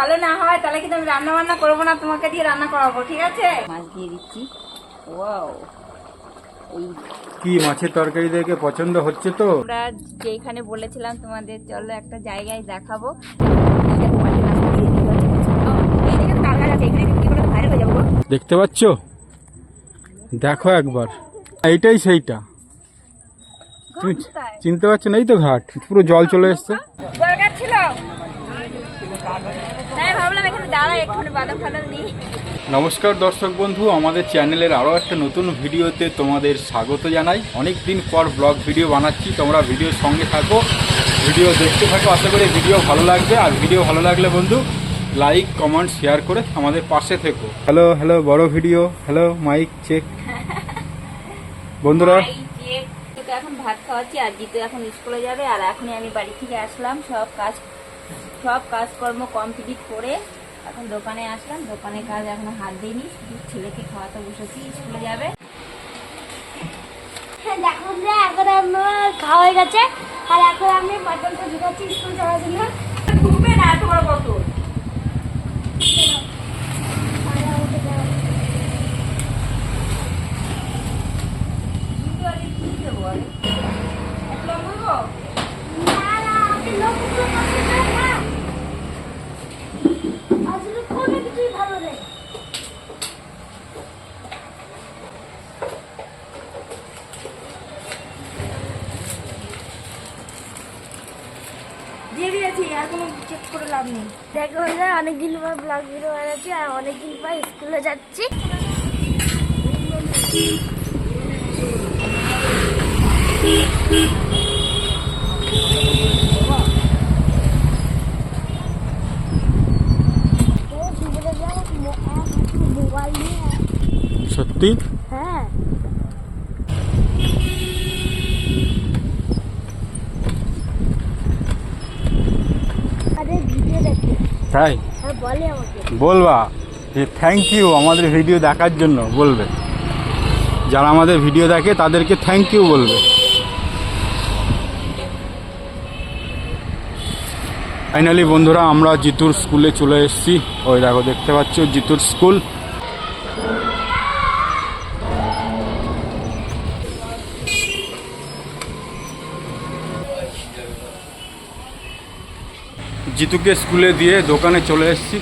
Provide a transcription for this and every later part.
ভালো না হয় তাহলে কিন্তু আমি রান্না বান্না করব না তোমাকে দিয়ে রান্না করাবো ঠিক আছে? মাছ দিয়ে দিচ্ছি। ওয়াও। কি মাছের তরকারি দেখে পছন্দ হচ্ছে তো? আমরা যেখানে বলেছিলাম তোমাদের চলো একটা জায়গায় দেখাবো? দেখতে পাচ্ছ? দেখো একবার। এইটাই সেইটা। তুমি চিনতে পারছ না? এই তো ঘাট পুরো জল চলে এসছে দরকার ছিল তাই ভাবলাম এখানে বাদাম ফাদাম নিই নমস্কার দর্শক বন্ধু আমাদের চ্যানেলের আরও একটা নতুন ভিডিওতে তোমাদের স্বাগত জানাই। অনেক দিন পর ব্লগ ভিডিও বানাচ্ছি তোমরা ভিডিওর সঙ্গে থাকো। ভিডিও দেখতে থাকো আশা করি ভিডিও ভালো লাগবে। আর ভিডিও ভালো লাগলে বন্ধু লাইক কমেন্ট শেয়ার করে আমাদের পাশে থেকো। হ্যালো হ্যালো বড় ভিডিও। হ্যালো মাইক চেক বন্ধুরা। এখন ভাত খাওয়াচ্ছি আর জিতু এখন স্কুলে যাবে আর এখনই আমি বাড়ি থেকে আসলাম। সব কাজ সব কাজকর্ম কমপ্লিট করে এখন দোকানে আসলাম দোকানে কাজ এখন হাত দিইনি শুধু ছেলেকে খাওয়াতে বসেছি স্কুলে যাবে। হ্যাঁ, দেখুন যে এখন আমার খাওয়া হয়ে গেছে। আর এখন আমি বটলটা ঢুকাচ্ছি স্কুল যাওয়ার জন্য। ঢুকবে না এত বড় বোতল জিতু আজকে কি দেবো আরে? এক লবণ দেবো? না, না, আপনি লবণগুলো খাবেন না, না। আসলে কোনো কিছুই ভালো নেই দিয়ে দিয়েছি আর কোনো চেক করে লাভ নেই। দেখো যে অনেকদিন পর ব্লগ ভিডিও বানাচ্ছি আর অনেকদিন পর স্কুলে যাচ্ছি। সত্যি হ্যাঁ আরে ভিডিও দেখে তাই? বলে বলবা যে থ্যাংক ইউ আমাদের ভিডিও দেখার জন্য বলবে। যারা আমাদের ভিডিও দেখে তাদেরকে থ্যাংক ইউ বলবে। ফাইনালি বন্ধুরা আমরা জিতুর স্কুলে চলে এসেছি। ওই দেখো দেখতে পাচ্ছ জিতুর স্কুল জিতুকে স্কুলে দিয়ে দোকানে চলে এসেছি।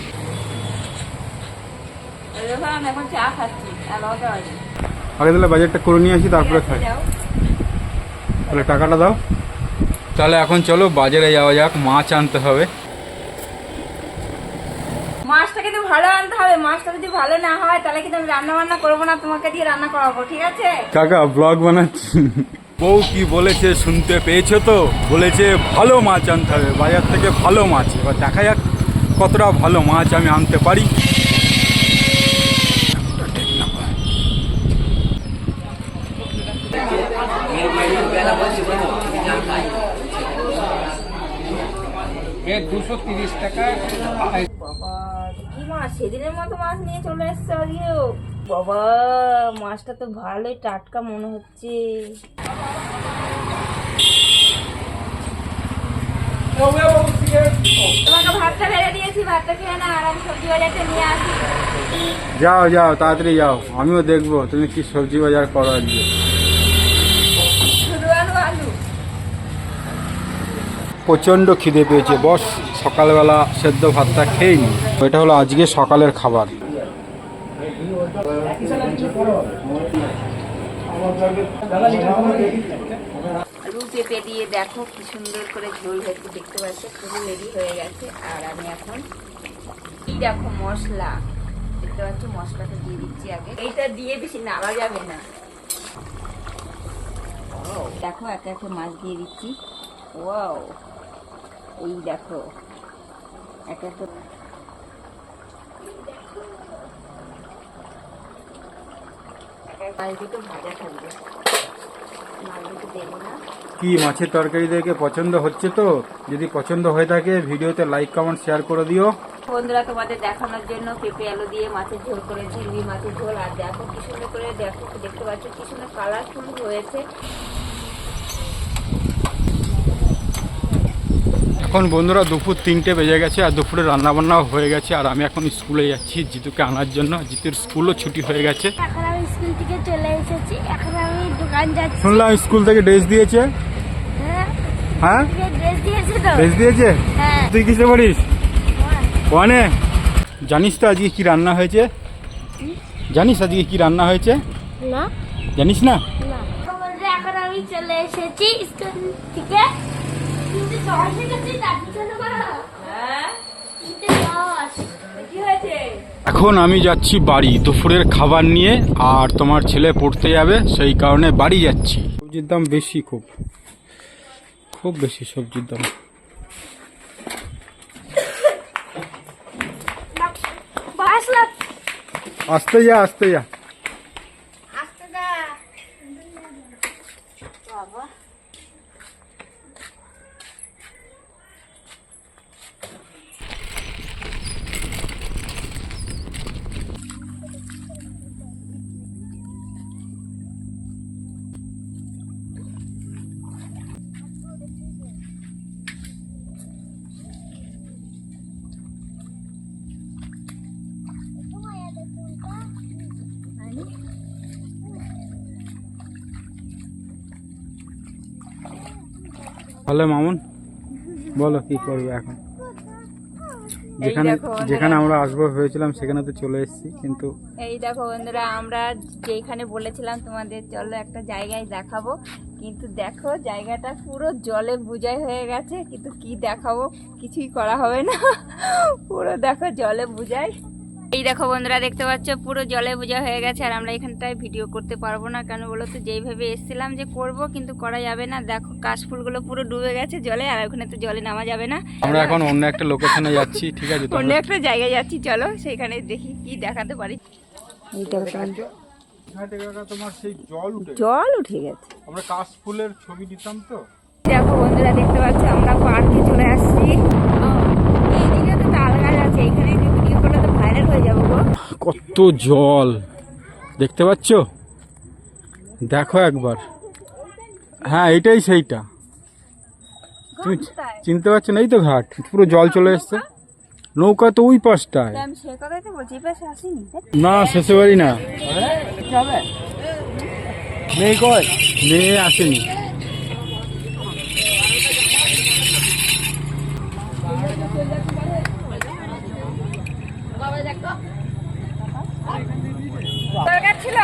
আগে তাহলে বাজারটা করে নিয়ে আসি তারপরে খাই। তাহলে টাকাটা দাও। তাহলে এখন চলো বাজারে যাওয়া যাক মাছ আনতে হবে। মাছটা কিন্তু ভালো আনতে হবে মাছটা যদি ভালো না হয় তাহলে কিন্তু আমি রান্না বান্না করব না তোমাকে দিয়ে রান্না করাবো ঠিক আছে? কাকা ব্লগ বানাচ্ছি। বউ কি বলেছে শুনতে পেয়েছ তো? বলেছে ভালো মাছ আনতে হবে বাজার থেকে ভালো মাছ। এবার দেখা যাক কতটা ভালো মাছ আমি আনতে পারি। দুশো তিরিশ টাকা। মাছ সেদিনের মতো মাছ নিয়ে চলে এসছে আজকেও বাবা মাছটা তো ভালোই টাটকা মনে হচ্ছে। যাও যাও তাড়াতাড়ি যাও। আমিও দেখব তুমি কি সবজি বাজার করো আজকে। প্রচণ্ড খিদে পেয়েছে। বস সকালবেলা সেদ্ধ ভাতটা খেয়ে নি। এটা হলো আজকে সকালের খাবার। আলু পেঁপে দিয়ে দেখো কি সুন্দর করে ঝোল হয়েছে, দেখতে পাচ্ছ পুরো রেডি হয়ে গেছে। আর আমি এখন এই দেখো মশলা, দেখতে পাচ্ছ, মশলাটা দিয়ে দিচ্ছি আগে। এইটা দিয়ে বেশি নাড়া যাবে না। দেখো, একে একে মাছ দিয়ে দিচ্ছি। ওয়াও, এই দেখো, একে একে মাছ দুটো ভাজা থাকবে মাছ দুটো দেবো না কি মাছের তরকারি দেখে পছন্দ হচ্ছে তো? যদি পছন্দ হয়ে থাকে ভিডিওতে লাইক কমেন্ট শেয়ার করে দিও। বন্ধুরা তোমাদের দেখানোর জন্য পেঁপে আলু দিয়ে মাছের ঝোল করেছি রুই মাছের ঝোল আর দেখো কি সুন্দর করে দেখো দেখতে পাচ্ছ কি সুন্দর কালারফুল হয়েছে। এখন বন্ধুরা দুপুর তিনটে বেজে গেছে আর দুপুরে রান্নাবান্নাও হয়ে গেছে আর আমি এখন স্কুলে যাচ্ছি জিতুকে আনার জন্য। জিতুর স্কুলও ছুটি হয়ে গেছে এখন আমি স্কুল থেকে চলে এসেছি। এখন আমি দোকান যাচ্ছি। শুনলাম স্কুল থেকে ড্রেস দিয়েছে। হ্যাঁ? হ্যাঁ? ড্রেস দিয়েছে তো? ড্রেস দিয়েছে? হ্যাঁ। তুই কিসে পড়িস? ওয়ানে জানিস তো আজকে কি রান্না হয়েছে? জানিস আজকে কি রান্না হয়েছে? না। জানিস না? না। এখন আমি চলে এসেছি স্কুল থেকে। কিন্তু দশ গেছি তার জন্য হ্যাঁ? কিন্তু দশ কি হয়েছে? এখন আমি যাচ্ছি বাড়ি দুপুরের খাবার নিয়ে আর তোমার ছেলে পড়তে যাবে সেই কারণে বাড়ি যাচ্ছি। সবজির দাম বেশি খুব। খুব বেশি সবজির দাম। আসতে যা আসতে যা। তাহলে মামুন বলো কি করবে এখন? যেখানে যেখানে আমরা আসব ভেবেছিলাম সেখানে তো চলে এসেছি কিন্তু এই দেখো বন্ধুরা আমরা যেখানে বলেছিলাম তোমাদের চলো একটা জায়গায় দেখাবো কিন্তু দেখো জায়গাটা পুরো জলে বুঝাই হয়ে গেছে কিন্তু কি দেখাবো? কিছুই করা হবে না। পুরো দেখো জলে বুঝাই এই দেখো বন্ধুরা দেখতে পাচ্ছ পুরো জলে বোঝা হয়ে গেছে আর আমরা এখানটায় ভিডিও করতে পারব না। কেন বলো তো যেইভাবে এসেছিলাম যে করব কিন্তু করা যাবে না। দেখো কাশফুলগুলো পুরো ডুবে গেছে জলে আর ওখানে তো জলে নামা যাবে না। আমরা এখন অন্য একটা লোকেশনে যাচ্ছি ঠিক আছে? অন্য একটা জায়গায় যাচ্ছি চলো সেখানে দেখি কি দেখাতে পারি। এইটা তোমার সেই জল উঠে জল উঠে গেছে। আমরা কাশ ফুলের ছবি দিতাম তো। দেখো বন্ধুরা দেখতে পাচ্ছ আমরা পার্কে চলে আসছি ও, এইদিকে তো তাল গাছ আছে এখানে ভিডিও করলে তো ভাইরাল হয়ে যাব গো কত জল। দেখতে পাচ্ছ? দেখো একবার। হ্যাঁ এটাই সেইটা। তুমি চিনতে পারছ না? এই তো ঘাট। পুরো জল চলে এসছে। নৌকা তো ওই পাশটায়। না শেষে বাড়ি না। মেয়ে আসেনি দরকার ছিল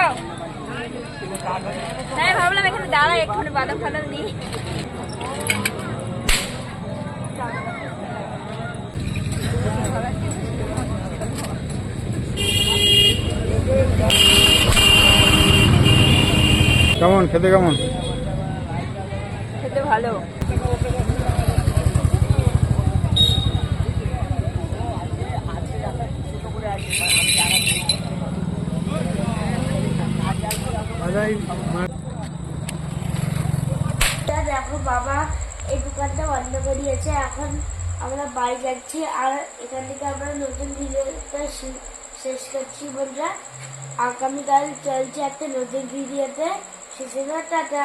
তাই ভাবলাম এখানে দাঁড়া এক্ষুনি বাদাম ফাদাম দিই কেমন খেতে কেমন? খেতে ভালো। বাবা, এই দোকানটা বন্ধ করিয়েছে। এখন আমরা বাড়ি যাচ্ছি আর এখান থেকে আমরা নতুন ভিডিওটা শেষ করছি বন্ধুরা। আগামীকাল চলছে একটা নতুন ভিডিওতে। শেষে টাটা।